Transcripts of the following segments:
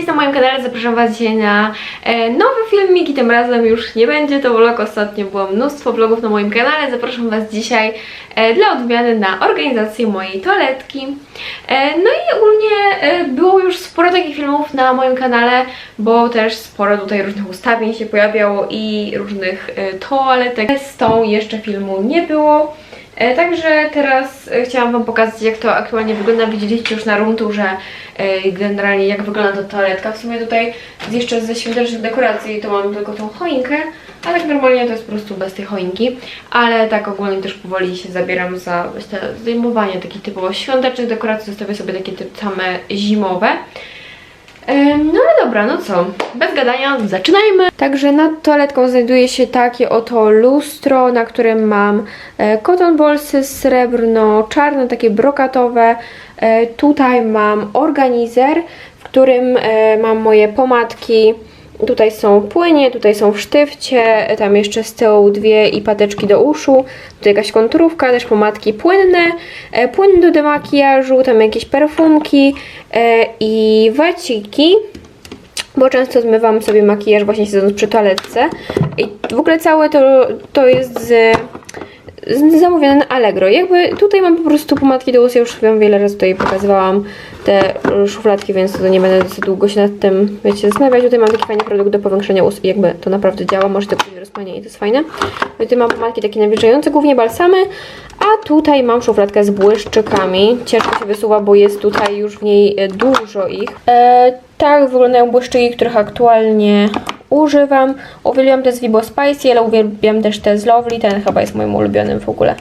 Cześć na moim kanale, zapraszam Was dzisiaj na e, nowy filmik i tym razem już nie będzie to vlog, ostatnio było mnóstwo vlogów na moim kanale, zapraszam Was dzisiaj e, dla odmiany na organizację mojej toaletki. E, no i ogólnie było już sporo takich filmów na moim kanale, bo też sporo tutaj różnych ustawień się pojawiało i różnych toaletek. Z tą jeszcze filmu nie było. E, Także teraz e, chciałam Wam pokazać jak to aktualnie wygląda. Widzieliście już na room tourze e, generalnie jak wygląda ta toaletka. W sumie tutaj jeszcze ze świątecznych dekoracji to mam tylko tą choinkę, a tak normalnie to jest po prostu bez tej choinki. Ale tak ogólnie też powoli się zabieram za zdejmowanie takich typowo świątecznych dekoracji. Zostawię sobie takie same zimowe. No ale dobra, no co, bez gadania, zaczynajmy. Także nad toaletką znajduje się takie oto lustro, na którym mam e, cotton ballsy srebrno-czarne, takie brokatowe. E, tutaj mam organizer, w którym e, mam moje pomadki. Tutaj są płynie, tutaj są w sztywcie, tam jeszcze z tyłu dwie i pateczki do uszu, tutaj jakaś konturówka, też pomadki płynne, e, płyn do demakijażu, tam jakieś perfumki e, i waciki, bo często zmywam sobie makijaż właśnie siedząc przy toaletce. I w ogóle całe to, to jest z z- zamówione na Allegro. Jakby tutaj mam po prostu pomadki do ust, ja już Wam wiele razy tutaj pokazywałam te szufladki, więc to nie będę długo się nad tym, wiecie, zastanawiać. Tutaj mam taki fajny produkt do powiększenia ust i jakby to naprawdę działa, może to później rozpanie i to jest fajne. Tutaj mam pomadki takie nawilżające, głównie balsamy, a tutaj mam szufladkę z błyszczykami. Ciężko się wysuwa, bo jest tutaj już w niej e, dużo ich. E, tak wyglądają błyszczyki, których aktualnie używam. Uwielbiam te z Vibo Spicy, ale uwielbiam też te z Lovely. Ten chyba jest moim ulubionym w ogóle.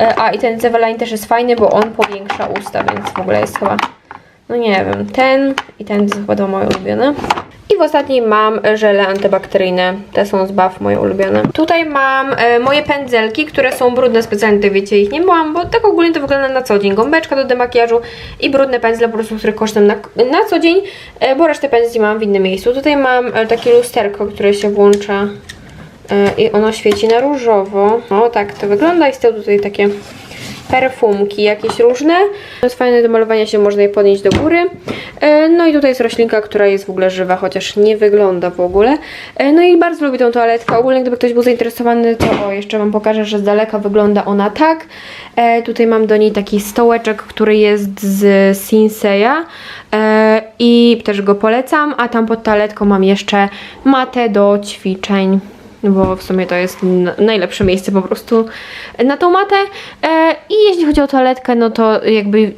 E, A i ten z Eveline też jest fajny, bo on powiększa usta, więc w ogóle jest chyba, no nie wiem, ten i ten jest chyba moje ulubione. I w ostatniej mam żele antybakteryjne. Te są z Bath moje ulubione. Tutaj mam e, moje pędzelki, które są brudne specjalnie, tutaj wiecie, ich nie myłam, bo tak ogólnie to wygląda na co dzień. Gąbeczka do demakijażu i brudne pędzle po prostu, które kosztują na, na co dzień, e, bo resztę pędzli mam w innym miejscu. Tutaj mam e, takie lusterko, które się włącza e, i ono świeci na różowo. O, tak to wygląda i z tyłu tutaj takie perfumki jakieś różne. To jest fajne do malowania się, można je podnieść do góry. E, No i tutaj jest roślinka, która jest w ogóle żywa, chociaż nie wygląda w ogóle. E, No i bardzo lubię tą toaletkę. Ogólnie gdyby ktoś był zainteresowany, to o, jeszcze Wam pokażę, że z daleka wygląda ona tak. E, Tutaj mam do niej taki stołeczek, który jest z Sinseya i też go polecam, a tam pod toaletką mam jeszcze matę do ćwiczeń bo w sumie to jest najlepsze miejsce po prostu na tą matę. E, I jeśli chodzi o toaletkę, no to jakby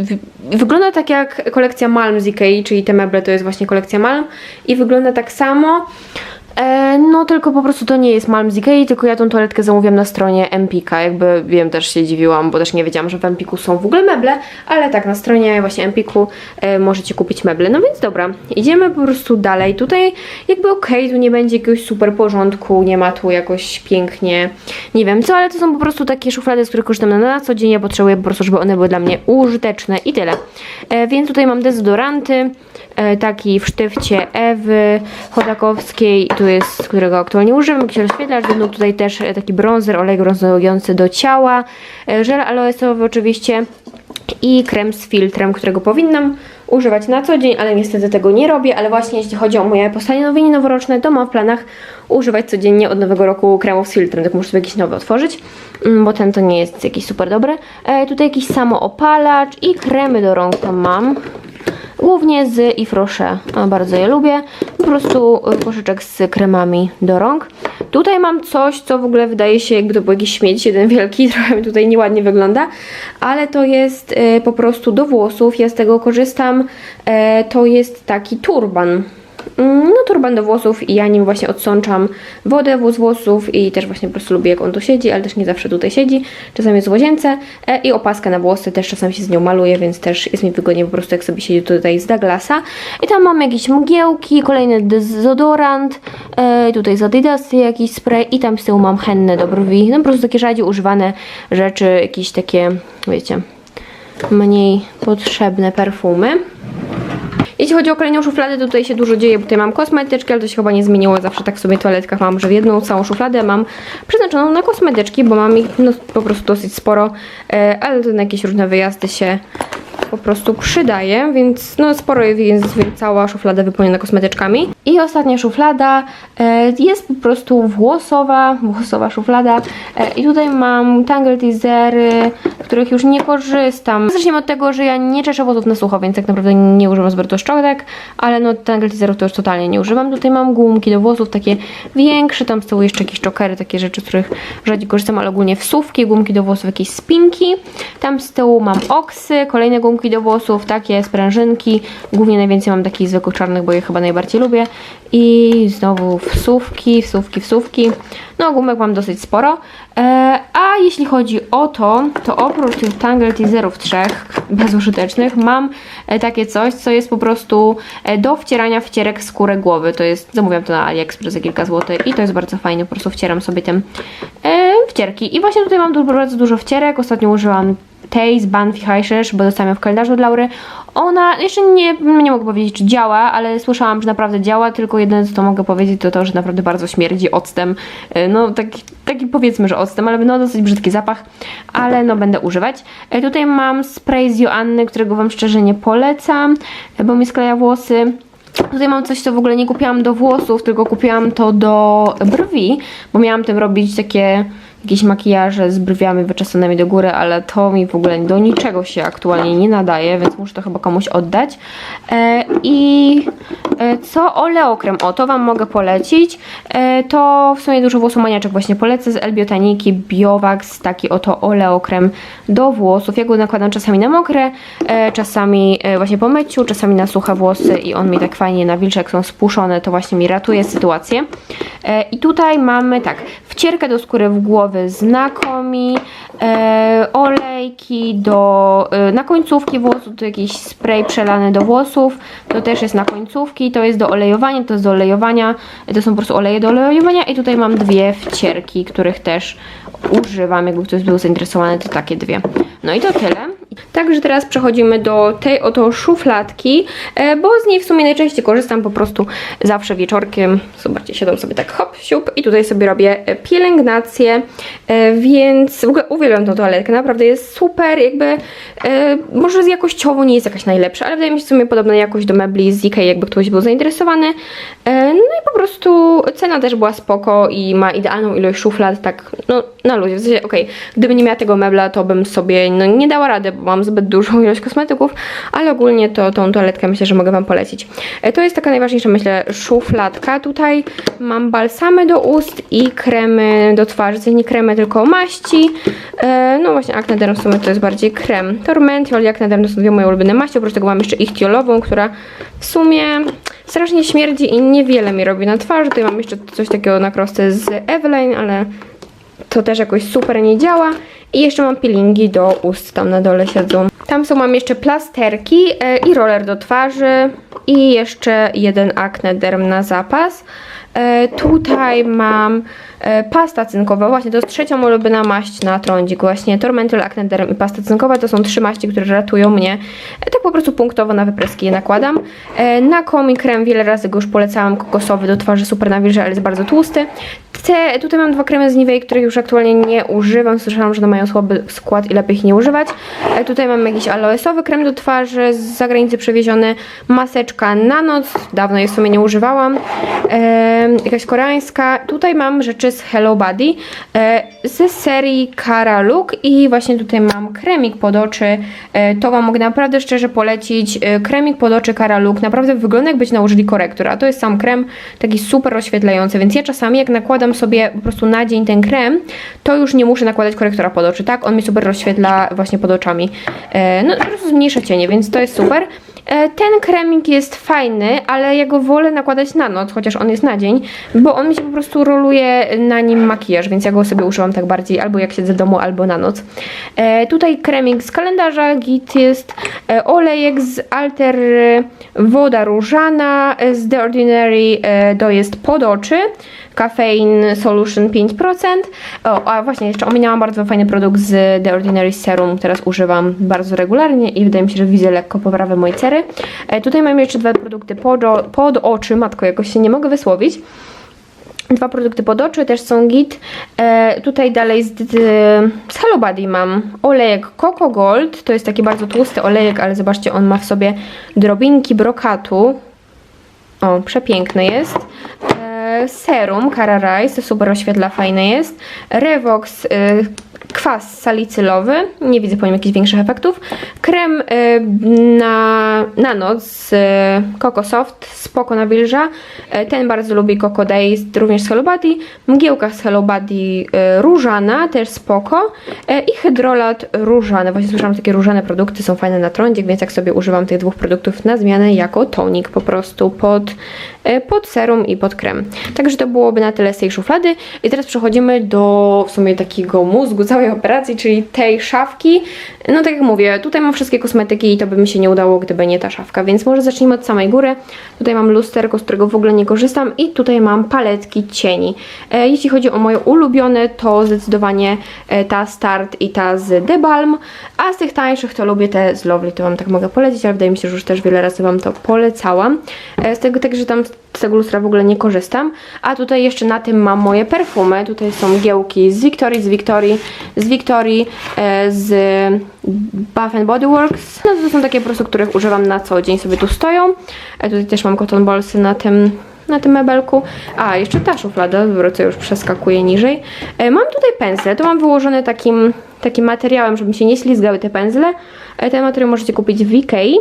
wygląda tak jak kolekcja Malm z Ikei, czyli te meble to jest właśnie kolekcja Malm i wygląda tak samo. E, no tylko po prostu to nie jest Malm z Ikei, tylko ja tą toaletkę zamówiłam na stronie Empika. Jakby wiem, też się dziwiłam, bo też nie wiedziałam, że w Empiku są w ogóle meble, ale tak, na stronie właśnie Empiku e, możecie kupić meble. No więc dobra, idziemy po prostu dalej. Tutaj jakby okej, tu nie będzie jakiegoś super porządku, nie ma tu jakoś pięknie, nie wiem co, ale to są po prostu takie szuflady, z których korzystam na, na co dzień. Ja potrzebuję po prostu, żeby one były dla mnie użyteczne i tyle. E, więc tutaj mam dezodoranty, e, taki w sztywcie Ewy Chodakowskiej, tu jest, którego aktualnie używam, jakiś rozświetlacz, będą tutaj też e, taki bronzer, olej brązujący do ciała, e, żel aloesowy oczywiście i krem z filtrem, którego powinnam używać na co dzień, ale niestety tego nie robię, ale właśnie jeśli chodzi o moje postanowienie noworoczne, to mam w planach używać codziennie od nowego roku kremów z filtrem, tak muszę sobie jakiś nowy otworzyć, mm, bo ten to nie jest jakiś super dobry. E, tutaj jakiś samoopalacz i kremy do rąk tam mam. Głównie z Yves Rocher, bardzo je lubię. Po prostu y, koszyczek z kremami do rąk. Tutaj mam coś, co w ogóle wydaje się jakby to był jakiś śmieć, jeden wielki, trochę mi tutaj nieładnie wygląda, ale to jest y, po prostu do włosów, ja z tego korzystam. E, to jest taki turban. Mm, No turban do włosów i ja nim właśnie odsączam wodę z włosów i też właśnie po prostu lubię jak on tu siedzi, ale też nie zawsze tutaj siedzi, czasami jest w łazience e, i opaskę na włosy też czasami się z nią maluję, więc też jest mi wygodnie po prostu jak sobie siedzi tutaj z Douglasa. I tam mam jakieś mgiełki, kolejny dezodorant, e, tutaj z Adidasy jakiś spray i tam z tyłu mam hennę do brwi, no po prostu takie rzadziej używane rzeczy, jakieś takie, wiecie, mniej potrzebne perfumy. Jeśli chodzi o kolejną szufladę, to tutaj się dużo dzieje, bo tutaj mam kosmetyczki, ale to się chyba nie zmieniło. Zawsze tak sobie w toaletkach mam, że jedną całą szufladę mam przeznaczoną na kosmetyczki, bo mam ich no, po prostu dosyć sporo, e, ale to na jakieś różne wyjazdy się po prostu przydaje, więc no sporo jest, cała szuflada wypełniona kosmetyczkami. I ostatnia szuflada e, jest po prostu włosowa, włosowa szuflada e, i tutaj mam tangle teasery, których już nie korzystam. Zacznijmy od tego, że ja nie czeszę włosów na sucho, więc tak naprawdę nie używam zbyt szczotek, ale no tangle teaserów to już totalnie nie używam. Tutaj mam gumki do włosów, takie większe, tam z tyłu jeszcze jakieś czokery, takie rzeczy, z których rzadziej korzystam, ale ogólnie wsówki, gumki do włosów, jakieś spinki. Tam z tyłu mam oksy, kolejne gumki do włosów, takie sprężynki. Głównie najwięcej mam takich zwykłych czarnych, bo je chyba najbardziej lubię. I znowu wsówki, wsówki, wsówki. No gumek mam dosyć sporo. E, a jeśli chodzi o to, to oprócz tych tangle teaserów trzech bezużytecznych, mam e, takie coś, co jest po prostu e, do wcierania wcierek skórę głowy. To jest, zamówiłam to na AliExpress za kilka złotych i to jest bardzo fajne, po prostu wcieram sobie tym e, wcierki. I właśnie tutaj mam bardzo dużo wcierek. Ostatnio użyłam tej z Banfi Highshish, bo dostałam ją w kalendarzu od Laury. Ona jeszcze nie, nie mogę powiedzieć, czy działa, ale słyszałam, że naprawdę działa, tylko jedyne co to mogę powiedzieć to to, że naprawdę bardzo śmierdzi octem. E, No taki, taki powiedzmy, że octem, ale no dosyć brzydki zapach, ale no będę używać. E, Tutaj mam spray z Joanny, którego Wam szczerze nie polecam, e, bo mi skleja włosy. Tutaj mam coś, co w ogóle nie kupiłam do włosów, tylko kupiłam to do brwi, bo miałam tym robić takie jakieś makijaże z brwiami wyczesanymi do góry, ale to mi w ogóle do niczego się aktualnie nie nadaje, więc muszę to chyba komuś oddać. E, I e, co oleokrem, o to Wam mogę polecić. E, to w sumie dużo włosomaniaczek właśnie polecę z Elbiotaniki Biowax, taki oto oleokrem do włosów. Ja go nakładam czasami na mokre, e, czasami e, właśnie po myciu, czasami na suche włosy i on mi tak fajnie nawilcza, jak są spuszczone, to właśnie mi ratuje sytuację. E, I tutaj mamy tak, wcierkę do skóry w głowy znakomi, e, olejki do, e, na końcówki włosów, to jakiś spray przelany do włosów, to też jest na końcówki, to jest do olejowania, to jest do olejowania, to są po prostu oleje do olejowania i tutaj mam dwie wcierki, których też używam, jakby ktoś był zainteresowany, to takie dwie. No i to tyle. Także teraz przechodzimy do tej oto szufladki, e, bo z niej w sumie najczęściej korzystam po prostu zawsze wieczorkiem. Zobaczcie, siadam sobie tak hop, siup i tutaj sobie robię pielęgnację, e, więc w ogóle uwielbiam tą toaletkę, naprawdę jest super, jakby e, może jakościowo nie jest jakaś najlepsza, ale wydaje mi się w sumie podobna jakość do mebli z Ikei, jakby ktoś był zainteresowany. No i po prostu cena też była spoko i ma idealną ilość szuflad, tak no na luzie. W sensie, okej, gdyby nie miała tego mebla, to bym sobie no, nie dała rady, mam zbyt dużą ilość kosmetyków, ale ogólnie to tą toaletkę myślę, że mogę Wam polecić. E, To jest taka najważniejsza, myślę, szufladka. Tutaj mam balsamy do ust i kremy do twarzy, nie kremy, tylko maści. E, No właśnie Acne Derm w sumie to jest bardziej krem. Tormentiol i Acne Derm to są dwie moje ulubione maści, oprócz tego mam jeszcze ichtiolową, która w sumie strasznie śmierdzi i niewiele mi robi na twarzy. Tutaj mam jeszcze coś takiego na krosce z Eveline, ale to też jakoś super nie działa. I jeszcze mam peelingi do ust, tam na dole siedzą. Tam są mam jeszcze plasterki e, i roller do twarzy i jeszcze jeden Acne Derm na zapas. E, tutaj mam pasta cynkowa, właśnie to jest trzecia ulubiona maść na trądzik, właśnie Tormental Acne Derm i pasta cynkowa to są trzy maści, które ratują mnie, e, tak po prostu punktowo na wypreski je nakładam. E, na komi krem wiele razy go już polecałam, kokosowy do twarzy, super nawilża, ale jest bardzo tłusty. Te, tutaj mam dwa kremy z Nivea, których już aktualnie nie używam, słyszałam, że one mają słaby skład i lepiej ich nie używać. E, tutaj mam jakiś aloesowy krem do twarzy, z zagranicy przewieziony, maseczka na noc, dawno jej w sumie nie używałam, e, jakaś koreańska. Tutaj mam rzeczy z Hello Body e, ze serii Cara Look i właśnie tutaj mam kremik pod oczy, e, to Wam mogę naprawdę szczerze polecić, e, kremik pod oczy Cara Look, naprawdę wygląda jakbyście nałożyli korektor, a to jest sam krem taki super rozświetlający, więc ja czasami jak nakładam sobie po prostu na dzień ten krem, to już nie muszę nakładać korektora pod oczy, tak? On mi super rozświetla właśnie pod oczami. No po prostu zmniejsza cienie, więc to jest super. E, Ten kremik jest fajny, ale ja go wolę nakładać na noc, chociaż on jest na dzień, bo on mi się po prostu roluje na nim makijaż, więc ja go sobie używam tak bardziej albo jak siedzę w domu, albo na noc. E, tutaj kremik z kalendarza, git jest, e, olejek z Alter woda różana, z The Ordinary to jest pod oczy, Caffeine Solution 5%. O, a właśnie, jeszcze ominęłam bardzo fajny produkt z The Ordinary Serum, teraz używam bardzo regularnie i wydaje mi się, że widzę lekko poprawę mojej cery. E, tutaj mam jeszcze dwa produkty pod, pod oczy, matko, jakoś się nie mogę wysłowić. Dwa produkty pod oczy też są git. E, tutaj dalej z, z Hello Body mam olejek Coco Gold. To jest taki bardzo tłusty olejek, ale zobaczcie, on ma w sobie drobinki brokatu. O, przepiękny jest. Serum Cara Rice, to super oświetla, fajny jest. Revox, e, kwas salicylowy, nie widzę po nim jakichś większych efektów. Krem e, na, na noc z e, Coco Soft, spoko nawilża. Ten bardzo lubi Coco Days, również z Hello Body. Mgiełka z Hello Body różana, też spoko. I hydrolat różany. Właśnie słyszałam, takie różane produkty są fajne na trądzik, więc jak sobie używam tych dwóch produktów na zmianę jako tonik po prostu pod, pod serum i pod krem. Także to byłoby na tyle z tej szuflady. I teraz przechodzimy do w sumie takiego mózgu całej operacji, czyli tej szafki. No tak jak mówię, tutaj mam wszystkie kosmetyki i to by mi się nie udało, gdyby nie ta szafka, więc może zacznijmy od samej góry. Tutaj mam lusterko, z którego w ogóle nie korzystam i tutaj mam paletki cieni. E, jeśli chodzi o moje ulubione, to zdecydowanie e, ta Start i ta z The Balm, a z tych tańszych to lubię te z Lovely, to Wam tak mogę polecić, ale wydaje mi się, że już też wiele razy Wam to polecałam. E, z tego także tam z tego lustra w ogóle nie korzystam. A tutaj jeszcze na tym mam moje perfumy. Tutaj są giełki z Victorii, z Victorii, z Victorii, e, z Bath Body Works. No to są takie po prostu, których używam na co dzień, sobie tu stoją. E, tutaj też mam cotton ballsy na tym na tym mebelku. A, jeszcze ta szuflada, co już przeskakuje niżej. E, mam tutaj pędzle, to mam wyłożone takim, takim materiałem, żeby mi się nie ślizgały te pędzle. Ten materiał możecie kupić w Ikei.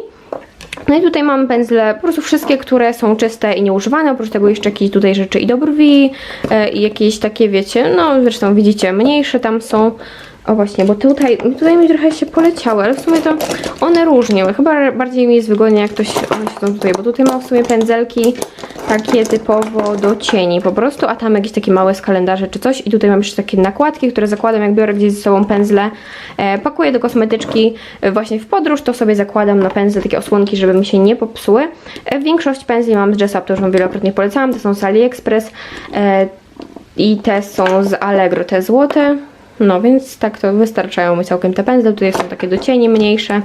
No i tutaj mam pędzle, po prostu wszystkie, które są czyste i nieużywane, oprócz tego jeszcze jakieś tutaj rzeczy i do brwi, e, i jakieś takie, wiecie, no zresztą widzicie, mniejsze tam są. O właśnie, bo tutaj, tutaj mi trochę się poleciały, ale w sumie to one różnie. Chyba bardziej mi jest wygodnie, jak ktoś one siedzą tutaj, bo tutaj mam w sumie pędzelki takie typowo do cieni po prostu, a tam jakieś takie małe z kalendarze czy coś. I tutaj mam jeszcze takie nakładki, które zakładam, jak biorę gdzieś ze sobą pędzle, e, pakuję do kosmetyczki e, właśnie w podróż, to sobie zakładam na pędzle takie osłonki, żeby mi się nie popsuły. E, większość pędzli mam z Dress Up, to już wam wielokrotnie polecałam, to są z AliExpress e, i te są z Allegro, te złote. No więc tak to wystarczają mi całkiem te pędzle. Tutaj są takie do cieni mniejsze,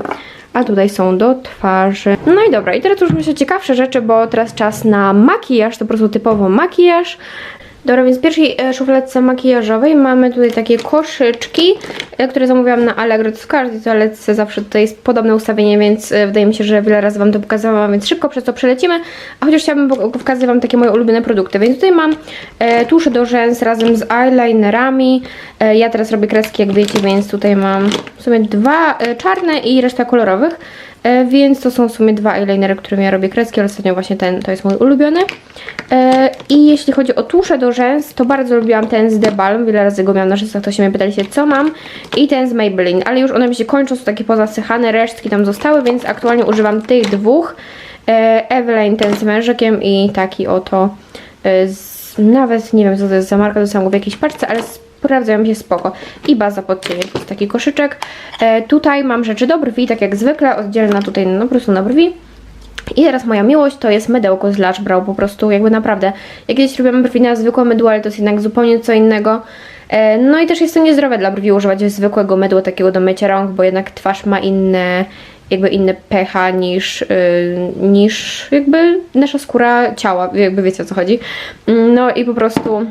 a tutaj są do twarzy. No i dobra, i teraz już myślę ciekawsze rzeczy, bo teraz czas na makijaż, to po prostu typowo makijaż. Dobra, więc w pierwszej e, szufladce makijażowej mamy tutaj takie koszyczki, e, które zamówiłam na Allegro. W każdej toaletce zawsze tutaj jest podobne ustawienie, więc e, wydaje mi się, że wiele razy Wam to pokazałam, więc szybko przez to przelecimy. A chociaż chciałabym pok- pokazać Wam takie moje ulubione produkty. Więc tutaj mam tusze do rzęs razem z eyelinerami. Ja teraz robię kreski, jak wiecie, więc tutaj mam w sumie dwa czarne i reszta kolorowych. E, więc to są w sumie dwa eyelinery, którymi ja robię kreski, ale ostatnio właśnie ten to jest mój ulubiony. E, I jeśli chodzi o tusze do rzęs, to bardzo lubiłam ten z The Balm, wiele razy go miałam na rzęsach, to się mnie pytaliście co mam. I ten z Maybelline, ale już one mi się kończą, są takie pozasychane, resztki tam zostały, więc aktualnie używam tych dwóch. E, Eveline ten z mężykiem i taki oto z, nawet nie wiem co to jest za marka, dostałam go w jakiejś paczce, ale sprawdzają się spoko. I baza pod jest taki koszyczek. E, tutaj mam rzeczy do brwi, tak jak zwykle, oddzielna tutaj no, po prostu na brwi. I teraz moja miłość to jest mydełko z Lash Brow, po prostu jakby naprawdę. Ja kiedyś robiłam brwi na zwykłe mydło, ale to jest jednak zupełnie co innego. E, No i też jest to niezdrowe dla brwi używać zwykłego mydła takiego do mycia rąk, bo jednak twarz ma inne, jakby inne pH niż, yy, niż jakby nasza skóra ciała, jakby wiecie o co chodzi. Mm, No i po prostu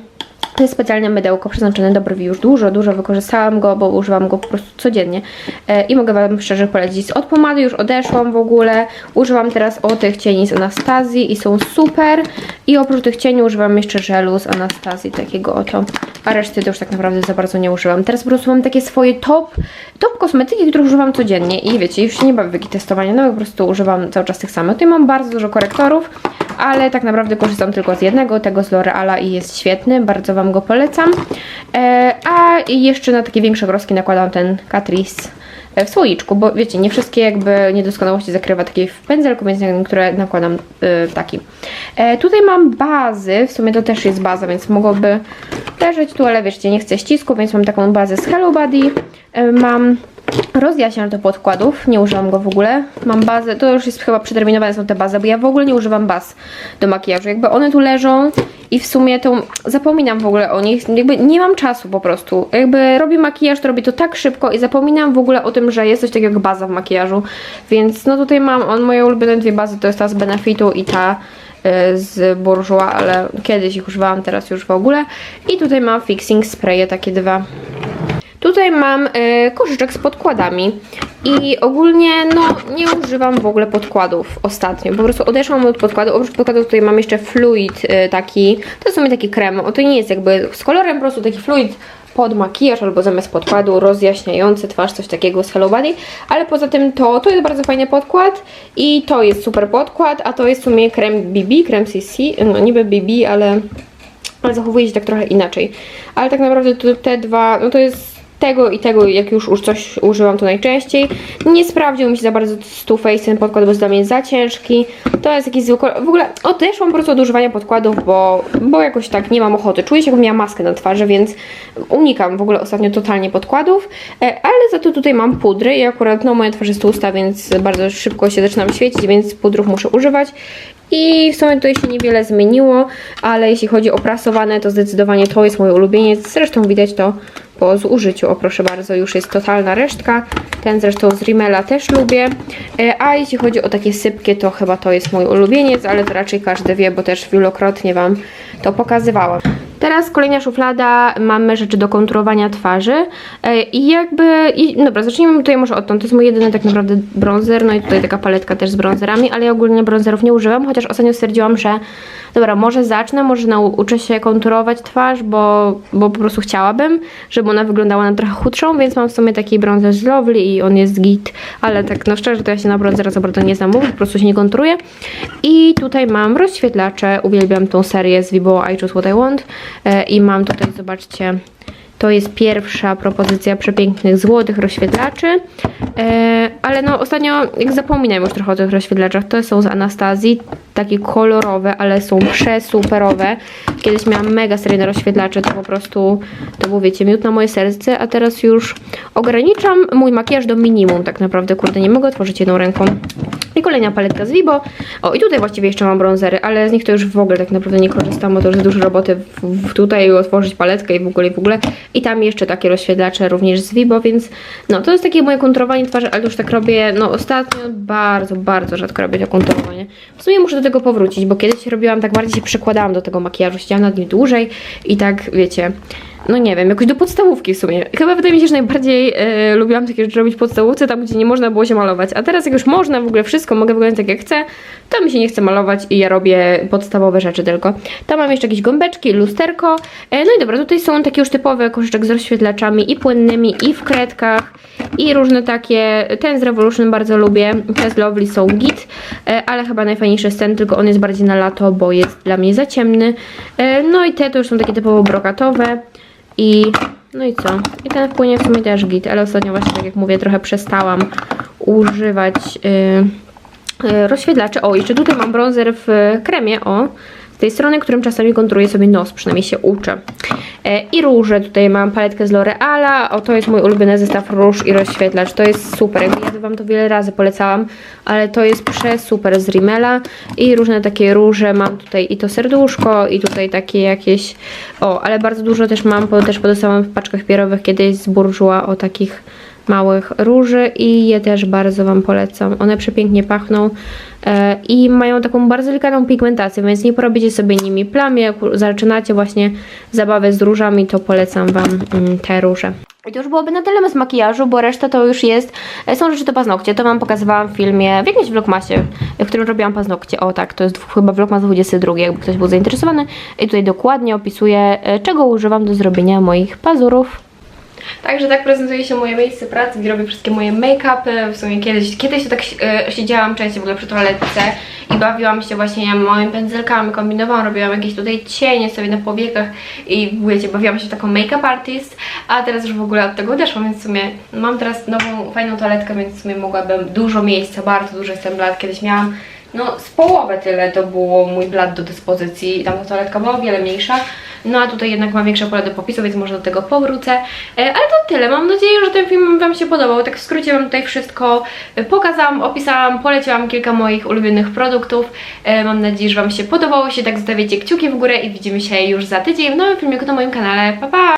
to jest specjalne mydełko przeznaczone do brwi. Już dużo, dużo wykorzystałam go, bo używam go po prostu codziennie. E, I mogę Wam szczerze polecić. Od pomady już odeszłam w ogóle. Używam teraz o tych cieni z Anastazji i są super. I oprócz tych cieni używam jeszcze żelu z Anastazji, takiego oto. A reszty to już tak naprawdę za bardzo nie używam. Teraz po prostu mam takie swoje top, top kosmetyki, których używam codziennie. I wiecie, już się nie bawię w jakieś testowanie, no po prostu używam cały czas tych samych. Tutaj mam bardzo dużo korektorów, ale tak naprawdę korzystam tylko z jednego, tego z L'Oreala i jest świetny, bardzo Wam go polecam. E, a jeszcze na takie większe groski nakładam ten Catrice e, w słoiczku, bo wiecie, nie wszystkie jakby niedoskonałości zakrywa takiej w pędzelku, więc niektóre nakładam y, taki. E, tutaj mam bazy, w sumie to też jest baza, więc mogłoby leżeć tu, ale wiecie, nie chcę ścisku, więc mam taką bazę z Hello Body. E, mam rozjaśniacz do podkładów, nie używam go w ogóle. Mam bazę, to już jest chyba przeterminowane są te bazy, bo ja w ogóle nie używam baz do makijażu. Jakby one tu leżą i w sumie to zapominam w ogóle o nich. Jakby nie mam czasu po prostu. Jakby robię makijaż, to robię to tak szybko i zapominam w ogóle o tym, że jest coś takiego jak baza w makijażu. Więc no tutaj mam on moje ulubione dwie bazy, to jest ta z Benefitu i ta e, z Bourjois, ale kiedyś ich używałam, teraz już w ogóle. I tutaj mam fixing spraye, takie dwa. Tutaj mam e, koszyczek z podkładami. I ogólnie no nie używam w ogóle podkładów ostatnio, po prostu odeszłam od podkładu, oprócz podkładów tutaj mam jeszcze fluid e, taki, to są takie kremy, o to nie jest jakby z kolorem, po prostu taki fluid pod makijaż albo zamiast podkładu rozjaśniający twarz, coś takiego z Hello Body, ale poza tym to, to jest bardzo fajny podkład i to jest super podkład, a to jest w sumie krem BB, krem CC, no niby BB, ale ale zachowuje się tak trochę inaczej. Ale tak naprawdę te dwa, no to jest tego i tego, jak już, już coś używam to najczęściej. Nie sprawdził mi się za bardzo Too Faced ten podkład, bo jest dla mnie za ciężki. To jest jakiś zwykły, w ogóle odeszłam po prostu od używania podkładów, bo, bo jakoś tak nie mam ochoty. Czuję się jakbym miała maskę na twarzy, więc unikam w ogóle ostatnio totalnie podkładów. E, Ale za to tutaj mam pudry i akurat no moja twarz jest tłusta, więc bardzo szybko się zaczynam świecić, więc pudrów muszę używać. I w sumie tutaj się niewiele zmieniło, ale jeśli chodzi o prasowane, to zdecydowanie to jest mój ulubieniec. Zresztą widać to po zużyciu. O proszę bardzo, już jest totalna resztka. Ten zresztą z Rimmela też lubię. E, A jeśli chodzi o takie sypkie, to chyba to jest mój ulubieniec, ale to raczej każdy wie, bo też wielokrotnie Wam to pokazywałam. Teraz kolejna szuflada, mamy rzeczy do konturowania twarzy. E, i jakby, i, dobra, zacznijmy tutaj może odtąd, to jest mój jedyny tak naprawdę bronzer, no i tutaj taka paletka też z bronzerami, ale ja ogólnie bronzerów nie używam, chociaż ostatnio stwierdziłam, że dobra, może zacznę, może nauczę się konturować twarz, bo, bo po prostu chciałabym, żeby ona wyglądała na trochę chudszą, więc mam w sumie taki bronzer z Lovely i on jest git, ale tak no szczerze to ja się na bronzera za bardzo nie znam, po prostu się nie konturuję. I tutaj mam rozświetlacze, uwielbiam tą serię z Vibo I Choose What I Want i mam tutaj, zobaczcie, to jest pierwsza propozycja przepięknych złotych rozświetlaczy, e, ale no ostatnio jak zapominam już trochę o tych rozświetlaczach, to są z Anastazji, takie kolorowe, ale są przesuperowe. Kiedyś miałam mega serię na rozświetlacze, to po prostu, to był wiecie, miód na moje serce, a teraz już ograniczam mój makijaż do minimum tak naprawdę, kurde, nie mogę otworzyć jedną ręką. I kolejna paletka z Vibo. O, i tutaj właściwie jeszcze mam bronzery, ale z nich to już w ogóle tak naprawdę nie korzystam, bo to już jest dużo roboty w, w tutaj otworzyć paletkę i w ogóle, i w ogóle. I tam jeszcze takie rozświetlacze również z Vibo, więc no, to jest takie moje konturowanie twarzy, ale już tak robię, no ostatnio bardzo, bardzo rzadko robię to konturowanie. W sumie muszę do tego powrócić, bo kiedyś robiłam tak bardziej się przykładałam do tego makijażu, siedziałam nad nim dłużej i tak, wiecie, no nie wiem, jakoś do podstawówki w sumie. Chyba wydaje mi się, że najbardziej e, lubiłam takie rzeczy robić w podstawówce, tam gdzie nie można było się malować. A teraz jak już można, w ogóle wszystko, mogę wyglądać tak jak chcę, to mi się nie chce malować i ja robię podstawowe rzeczy tylko. Tam mam jeszcze jakieś gąbeczki, lusterko. E, no i dobra, tutaj są takie już typowe koszyczek z rozświetlaczami i płynnymi, i w kredkach, i różne takie. Ten z Revolution bardzo lubię, te z Lovely są git, e, ale chyba najfajniejszy jest ten, tylko on jest bardziej na lato, bo jest dla mnie za ciemny. E, no i te to już są takie typowo brokatowe. I no i co? I ten wpłynie w sumie też git, ale ostatnio właśnie, tak jak mówię, trochę przestałam używać yy, yy, rozświetlaczy. O, jeszcze tutaj mam bronzer w kremie, o, tej strony, którym czasami konturuję sobie nos, przynajmniej się uczę. E, I róże, tutaj mam paletkę z L'Oreala, o to jest mój ulubiony zestaw róż i rozświetlacz, to jest super, ja Wam to wiele razy polecałam, ale to jest przesuper z Rimmela. I różne takie róże, mam tutaj. I to serduszko i tutaj takie jakieś, o, ale bardzo dużo też mam, bo też podostałam w paczkach pierowych. Kiedyś z Bourjois o takich małych róży i je też bardzo Wam polecam. One przepięknie pachną e, i mają taką bardzo delikatną pigmentację, więc nie porobicie sobie nimi plam. Jak zaczynacie właśnie zabawę z różami, to polecam Wam mm, te róże. I to już byłoby na tyle z makijażu, bo reszta to już jest, e, są rzeczy do paznokcie, to Wam pokazywałam w filmie, w jakimś vlogmasie, w którym robiłam paznokcie, o tak, to jest chyba vlogmas 22, jakby ktoś był zainteresowany. I tutaj dokładnie opisuję, e, czego używam do zrobienia moich pazurów. Także tak prezentuje się moje miejsce pracy, gdzie robię wszystkie moje make-upy. W sumie kiedyś, kiedyś to tak e, siedziałam częściej w ogóle przy toaletce i bawiłam się właśnie moimi pędzelkami, kombinowałam, robiłam jakieś tutaj cienie sobie na powiekach i wiecie, bawiłam się w taką make-up artist, a teraz już w ogóle od tego odeszłam, więc w sumie mam teraz nową, fajną toaletkę, więc w sumie mogłabym dużo miejsca, bardzo dużo jestem blat. Kiedyś miałam no z połowę tyle to było mój blat do dyspozycji. Tam ta toaletka była o wiele mniejsza. No a tutaj jednak mam większe pole do popisu, więc może do tego powrócę. E, ale to tyle. Mam nadzieję, że ten film Wam się podobał. Tak w skrócie Wam tutaj wszystko e, pokazałam, opisałam, poleciłam kilka moich ulubionych produktów. E, mam nadzieję, że Wam się podobało. Się tak zostawicie kciuki w górę i widzimy się już za tydzień w nowym filmiku na moim kanale. Pa, pa!